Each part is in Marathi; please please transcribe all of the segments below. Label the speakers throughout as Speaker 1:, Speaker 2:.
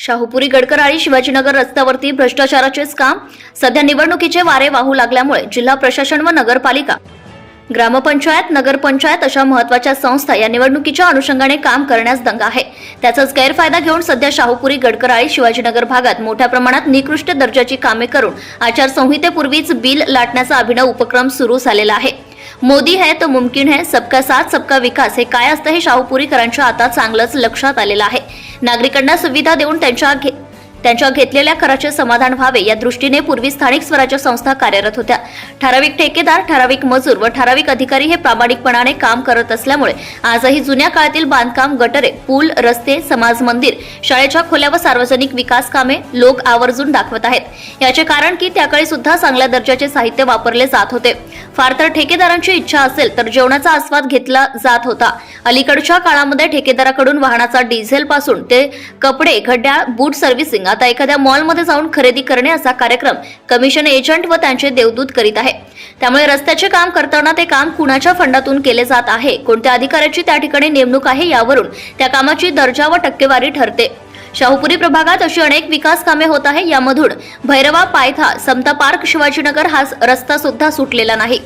Speaker 1: शाहूपुरी गडकराळी शिवाजीनगर रस्त्यावरती भ्रष्टाचाराचेच काम सध्या निवडणुकीचे वारे वाहू लागल्यामुळे जिल्हा प्रशासन व नगरपालिका ग्रामपंचायत नगरपंचायत अशा महत्त्वाच्या संस्था या निवडणुकीच्या अनुषंगाने काम करण्यास दंग आहे. त्याचाच गैरफायदा घेऊन सध्या शाहूपुरी गडकराळी शिवाजीनगर भागात मोठ्या प्रमाणात निकृष्ट दर्जाची कामे करून आचारसंहितेपूर्वीच बिल लाटण्याचा अभिनव उपक्रम सुरू झालेला आहे. मोदी है तो मुमकिन है सबका साथ सबका विकास. हे काय असतं हे शाहूपुरीकरांच्या आता चांगलंच लक्षात आलेलं आहे. नागरिकांना सुविधा देऊन त्यांच्या त्यांच्या घेतलेल्या कराचे समाधान व्हावे या दृष्टीने पूर्वी स्थानिक स्वराज्य संस्था कार्यरत होत्या. ठराविक ठेकेदार ठराविक मजूर व ठराविक अधिकारी हे प्रामाणिकपणाने काम करत असल्यामुळे आजही जुन्या काळातील बांधकाम गटरे पूल रस्ते समाज मंदिर शाळेच्या खोल्या व सार्वजनिक विकास कामे लोक आवर्जून दाखवत आहेत. याचे कारण की त्याकाळी सुद्धा चांगल्या दर्जाचे साहित्य वापरले जात होते. फार तर ठेकेदारांची इच्छा असेल तर जेवणाचा आस्वाद घेतला जात होता. अलीकडच्या काळामध्ये ठेकेदाराकडून वाहनाचा डिझेल पासून ते कपडे घड्याळ बूट सर्व्हिसिंग आता एखाद्या मॉलमध्ये जाऊन खरेदी करणे असा कार्यक्रम कमिशन एजंट व त्यांचे देवदूत करीत आहे. त्यामुळे रस्त्याचे काम करताना ते काम कुणाच्या फंडातून केले जात आहे कोणत्या अधिकाऱ्याची त्या ठिकाणी नेमणूक आहे यावरून त्या कामाची दर्जा व टक्केवारी ठरते. शाहूपुरी प्रभागात अशी अनेक विकास कामे होत आहे यामधून भैरवा पायथा समता पार्क शिवाजीनगर हा रस्ता सुद्धा सुटलेला नाही.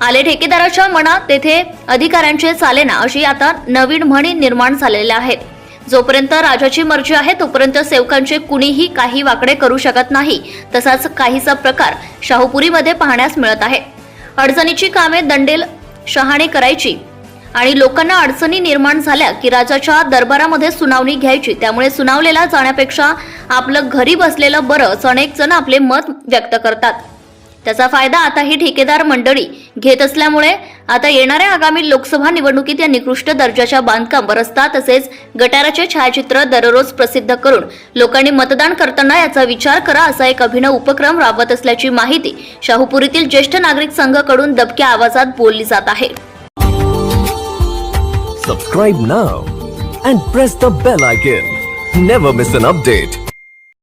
Speaker 1: आले ठेकेदाराच्या मनात तेथे अधिकाऱ्यांचे चालेना अशी आता नवीन म्हणी निर्माण झालेल्या आहेत. जोपर्यंत राजाची मर्जी आहे तोपर्यंत सेवकांचे कुणीही काही वाकडे करू शकत नाही. तसाच काहीसा प्रकार शाहूपुरीमध्ये पाहण्यास मिळत आहे. अडचणीची कामे दंडेल शहाणे करायची आणि लोकांना अडचणी निर्माण झाल्या की राजाच्या दरबारामध्ये सुनावणी घ्यायची. त्यामुळे सुनावलेला जाण्यापेक्षा आपलं घरी बसलेलं बरं अनेक जण आपले मत व्यक्त करतात. त्याचा फायदा आता ही ठेकेदार मंडळी घेत असल्यामुळे आता येणाऱ्या आगामी लोकसभा निवडणुकीत या निकृष्ट दर्जाच्या बांधकाम रस्ता तसेच गटाराचे छायाचित्र दररोज प्रसिद्ध करून लोकांनी मतदान करताना याचा विचार करा असा एक अभिनव उपक्रम राबवत असल्याची माहिती शाहूपुरीतील ज्येष्ठ नागरिक संघाकडून दबक्या आवाजात बोलली जात आहे.
Speaker 2: Subscribe now and press the bell icon never miss an update